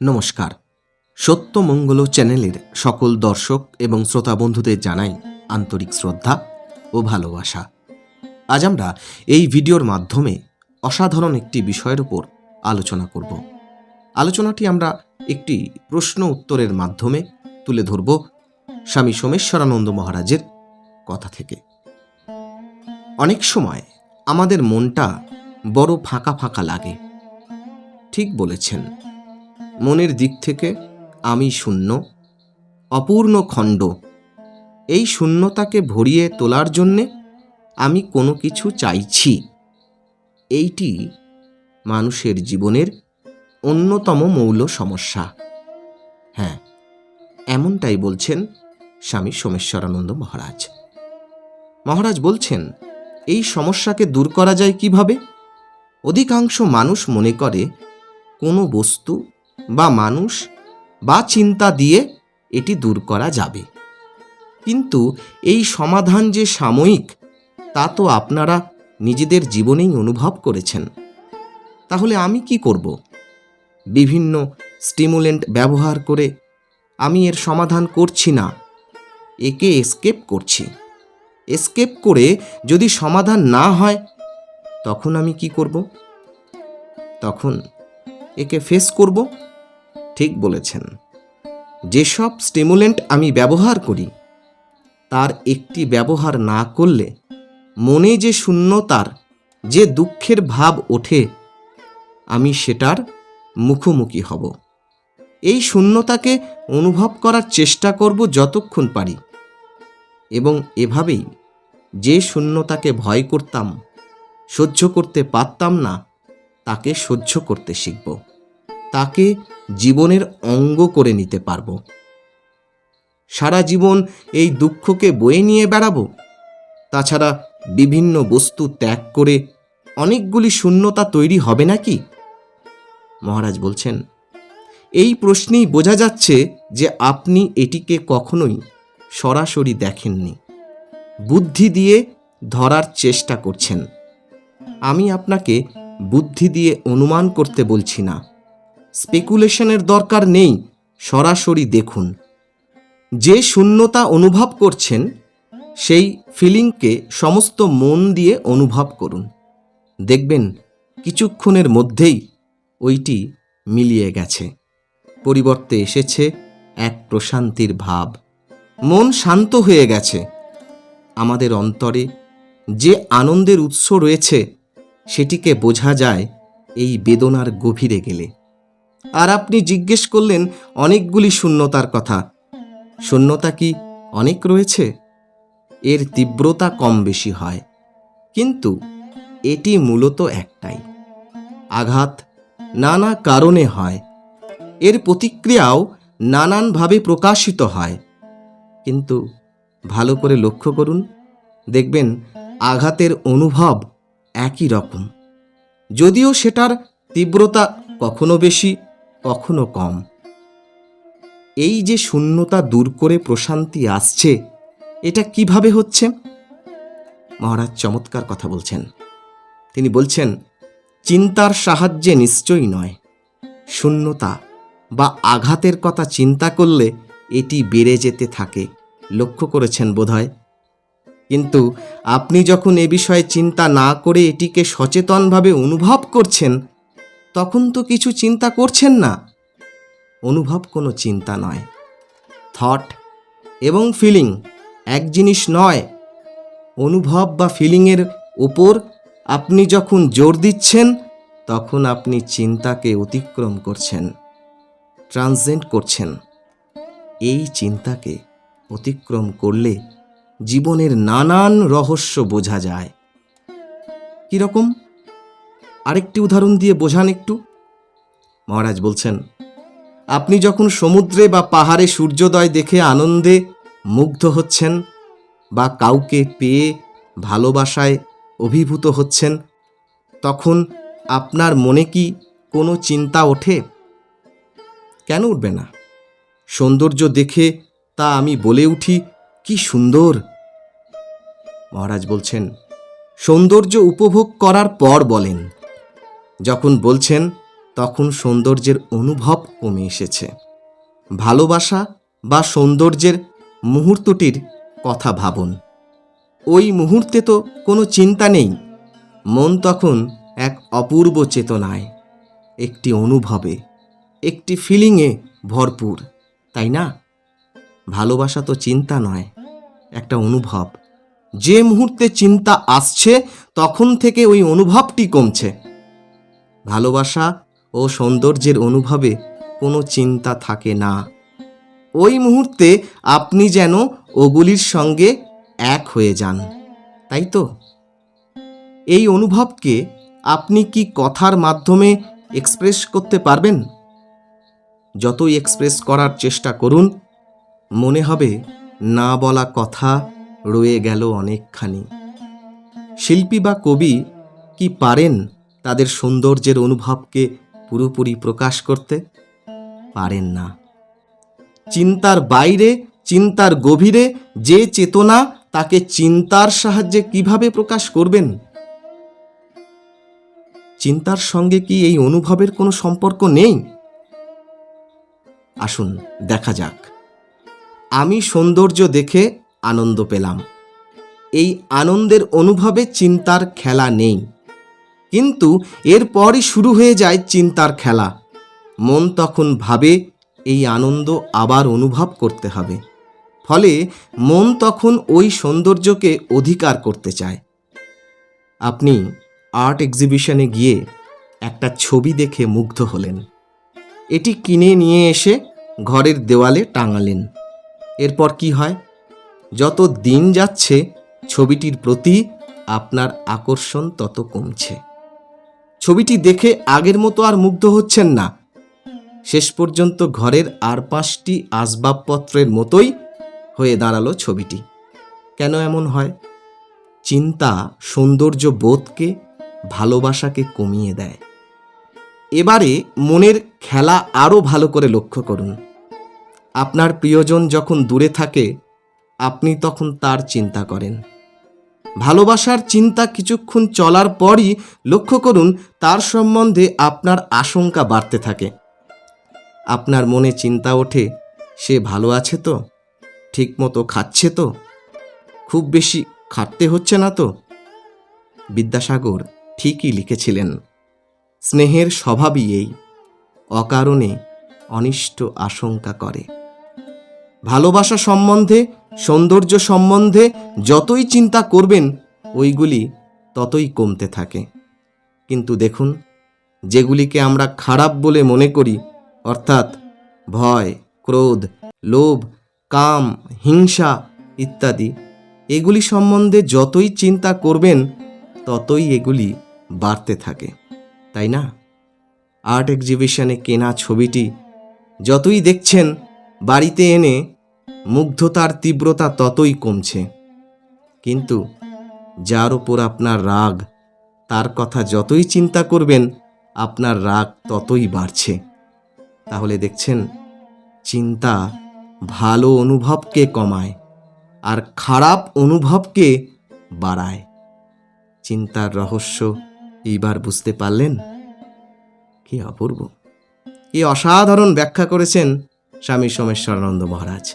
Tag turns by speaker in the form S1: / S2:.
S1: নমস্কার। সত্যমঙ্গল চ্যানেলের সকল দর্শক এবং শ্রোতা বন্ধুদের জানাই আন্তরিক শ্রদ্ধা ও ভালোবাসা। আজ আমরা এই ভিডিওর মাধ্যমে অসাধারণ একটি বিষয়ের উপর আলোচনা করব। আলোচনাটি আমরা একটি প্রশ্ন উত্তরের মাধ্যমে তুলে ধরব স্বামী সোমেশ্বরানন্দ মহারাজের কথা থেকে। অনেক সময় আমাদের মনটা বড় ফাঁকা ফাঁকা লাগে। ঠিক বলেছেন। মনের দিক থেকে আমি শূন্য, অপূর্ণ খণ্ড। এই শূন্যতাকে ভরিয়ে তোলার জন্যে আমি কোনো কিছু চাইছি। এইটি মানুষের জীবনের অন্যতম মৌল সমস্যা। হ্যাঁ এমনটাই বলছেন স্বামী সোমেশ্বরানন্দ মহারাজ। মহারাজ বলছেন, এই সমস্যাকে দূর করা যায় কীভাবে? অধিকাংশ মানুষ মনে করে, কোনো বস্তু বা মানুষ বা চিন্তা দিয়ে এটি দূর করা যাবে। কিন্তু এই সমাধান যে সাময়িক, তা তো আপনারা নিজেদের জীবনেই অনুভব করেছেন। তাহলে আমি কি করব? বিভিন্ন স্টিমুলেন্ট ব্যবহার করে আমি এর সমাধান করছি না। একে এসকেপ করছি। এসকেপ করে যদি সমাধান না হয়, তখন আমি কি করব? তখন একে ফেস করব, ঠিক বলেছেন। যেসব স্টিমুলেন্ট আমি ব্যবহার করি, তার একটি ব্যবহার না করলে মনে যে শূন্যতার, যে দুঃখের ভাব ওঠে, আমি সেটার মুখোমুখি হব। এই শূন্যতাকে অনুভব করার চেষ্টা করব যতক্ষণ পারি। এবং এভাবেই যে শূন্যতাকে ভয় করতাম, সহ্য করতে পারতাম না তাকে সহ্য করতে শিখব। তাকে জীবনের অঙ্গ করে নিতে পারব। সারা জীবন এই দুঃখকে বয়ে নিয়ে বেড়াবো? তাছাড়া বিভিন্ন বস্তু ত্যাগ করে অনেকগুলি শূন্যতা তৈরি হবে নাকি? মহারাজ বলছেন, এই প্রশ্নেই বোঝা যাচ্ছে যে আপনি এটিকে কখনোই সরাসরি দেখেননি। বুদ্ধি দিয়ে ধরার চেষ্টা করছেন। আমি আপনাকে বুদ্ধি দিয়ে অনুমান করতে বলছি না। স্পেকুলেশনের দরকার নেই, সরাসরি দেখুন। যে শূন্যতা অনুভব করছেন, সেই ফিলিংকে সমস্ত মন দিয়ে অনুভব করুন। দেখবেন, কিছুক্ষণের মধ্যেই ওইটি মিলিয়ে গেছে। পরিবর্তে এসেছে এক প্রশান্তির ভাব। মন শান্ত হয়ে গেছে। আমাদের অন্তরে যে আনন্দের উৎস রয়েছে সেটিকে বোঝা যায় এই বেদনার গভীরে গেলে। আর আপনি জিজ্ঞেস করলেন, অনেকগুলি শূন্যতার কথা। শূন্যতা কি অনেক রয়েছে? এর তীব্রতা কম বেশি হয়। কিন্তু এটি মূলত একটাই। আঘাত নানা কারণে হয়। এর প্রতিক্রিয়াও নানানভাবে প্রকাশিত হয়। কিন্তু ভালো করে লক্ষ্য করুন। দেখবেন, আঘাতের অনুভব একই রকম। যদিও সেটার তীব্রতা কখনো বেশি, কখনো কম। এই যে শূন্যতা দূর করে প্রশান্তি আসছে, এটা কীভাবে হচ্ছে? মহারাজ চমৎকার কথা বলছেন। তিনি বলছেন, চিন্তার সাহায্যে নিশ্চয়ই নয়। শূন্যতা বা আঘাতের কথা চিন্তা করলে এটি বেড়ে যেতে থাকে। লক্ষ্য করেছেন বোধহয় কিন্তু আপনি যখন এ বিষয়ে চিন্তা না করে এটিকে সচেতনভাবে অনুভব করছেন, তখন তো কিছু চিন্তা করছেন না। অনুভব কোনো চিন্তা নয়। থট এবং ফিলিং এক জিনিস নয়। অনুভব বা ফিলিংয়ের ওপর আপনি যখন জোর দিচ্ছেন, তখন আপনি চিন্তাকে অতিক্রম করছেন ট্রান্সজেন্ট করছেন। এই চিন্তাকে অতিক্রম করলে জীবনের নানান রহস্য বোঝা যায়। কীরকম? আরেকটি উদাহরণ দিয়ে বোঝান একটু। মহারাজ বলছেন, আপনি যখন সমুদ্রে বা পাহাড়ে সূর্যোদয় দেখে আনন্দে মুগ্ধ হচ্ছেন বা কাউকে পেয়ে ভালোবাসায় অভিভূত হচ্ছেন, তখন আপনার মনে কি কোনো চিন্তা ওঠে? কেন উঠবে না? সৌন্দর্য দেখে তা আমি বলে উঠি, কি সুন্দর! মহারাজ বলছেন, সৌন্দর্য উপভোগ করার পর বলেন। যখন বলছেন, তখন সৌন্দর্যের অনুভব কমে এসেছে। ভালোবাসা বা সৌন্দর্যের মুহূর্তটির কথা ভাবুন। ওই মুহূর্তে তো কোনো চিন্তা নেই। মন তখন এক অপূর্ব চেতনায়, একটি অনুভবে, একটি ফিলিংয়ে ভরপুর, তাই না? ভালোবাসা তো চিন্তা নয়, একটা অনুভব। যে মুহূর্তে চিন্তা আসছে, তখন থেকে ওই অনুভবটি কমছে। ভালোবাসা ও সৌন্দর্যের অনুভবে কোনো চিন্তা থাকে না। ওই মুহূর্তে আপনি যেন ওগুলির সঙ্গে এক হয়ে যান, তাই তো? এই অনুভবকে আপনি কি কথার মাধ্যমে এক্সপ্রেস করতে পারবেন? যতই এক্সপ্রেস করার চেষ্টা করুন, মনে হবে না বলা কথা রয়ে গেল অনেকখানি। শিল্পী বা কবি কি পারেন তাদের সৌন্দর্যের অনুভবকে পুরোপুরি প্রকাশ করতে? পারেন না। চিন্তার বাইরে, চিন্তার গভীরে যে চেতনা তাকে চিন্তার সাহায্যে কীভাবে প্রকাশ করবেন? চিন্তার সঙ্গে কি এই অনুভবের কোনো সম্পর্ক নেই? আসুন দেখা যাক। আমি সৌন্দর্য দেখে আনন্দ পেলাম। এই আনন্দের অনুভবে চিন্তার খেলা নেই। কিন্তু এরপরই শুরু হয়ে যায় চিন্তার খেলা। মন তখন ভাবে, এই আনন্দ আবার অনুভব করতে হবে। ফলে মন তখন ওই সৌন্দর্যকে অধিকার করতে চায়। আপনি আর্ট এক্সিবিশনে গিয়ে একটা ছবি দেখে মুগ্ধ হলেন। এটি কিনে নিয়ে এসে ঘরের দেওয়ালে টাঙালেন। এরপর কি হয়? যত দিন যাচ্ছে, ছবিটির প্রতি আপনার আকর্ষণ তত কমছে। ছবিটি দেখে আগের মতো আর মুগ্ধ হচ্ছেন না। শেষ পর্যন্ত ঘরের আর পাঁচটি আসবাবপত্রের মতোই হয়ে দাঁড়াল ছবিটি। কেন এমন হয়? চিন্তা সৌন্দর্য বোধকে, ভালোবাসাকে কমিয়ে দেয়। এবারে মনের খেলা আরও ভালো করে লক্ষ্য করুন। আপনার প্রিয়জন যখন দূরে থাকে আপনি তখন তার চিন্তা করেন। ভালোবাসার চিন্তা কিছুক্ষণ চলার পরই লক্ষ্য করুন, তার সম্বন্ধে আপনার আশঙ্কা বাড়তে থাকে। আপনার মনে চিন্তা ওঠে, সে ভালো আছে তো? ঠিকমতো খাচ্ছে তো? খুব বেশি খাটতে হচ্ছে না তো? বিদ্যাসাগর ঠিকই লিখেছিলেন। স্নেহের স্বভাবই এই, অকারণে অনিষ্ট আশঙ্কা করে। ভালোবাসা সম্বন্ধে সৌন্দর্য সম্বন্ধে যতই চিন্তা করবেন, ওইগুলি ততই কমতে থাকে। কিন্তু দেখুন, যেগুলিকে আমরা খারাপ বলে মনে করি, অর্থাৎ ভয়, ক্রোধ, লোভ, কাম, হিংসা ইত্যাদি, এগুলি সম্বন্ধে যতই চিন্তা করবেন, ততই এগুলি বাড়তে থাকে। তাই না? আর্ট এক্সিবিশনে কেনা ছবিটি, যতই দেখছেন, বাড়িতে এনে মুগ্ধতার তীব্রতা ততই কমছে। কিন্তু যার ওপর আপনার রাগ, তার কথা যতই চিন্তা করবেন, আপনার রাগ ততই বাড়ছে। তাহলে দেখছেন, চিন্তা ভালো অনুভবকে কমায় আর খারাপ অনুভবকে বাড়ায়। চিন্তার রহস্য এইবার বুঝতে পারলেন? কি অপূর্ব। কি অসাধারণ ব্যাখ্যা করেছেন স্বামী সোমেশ্বরানন্দ মহারাজ।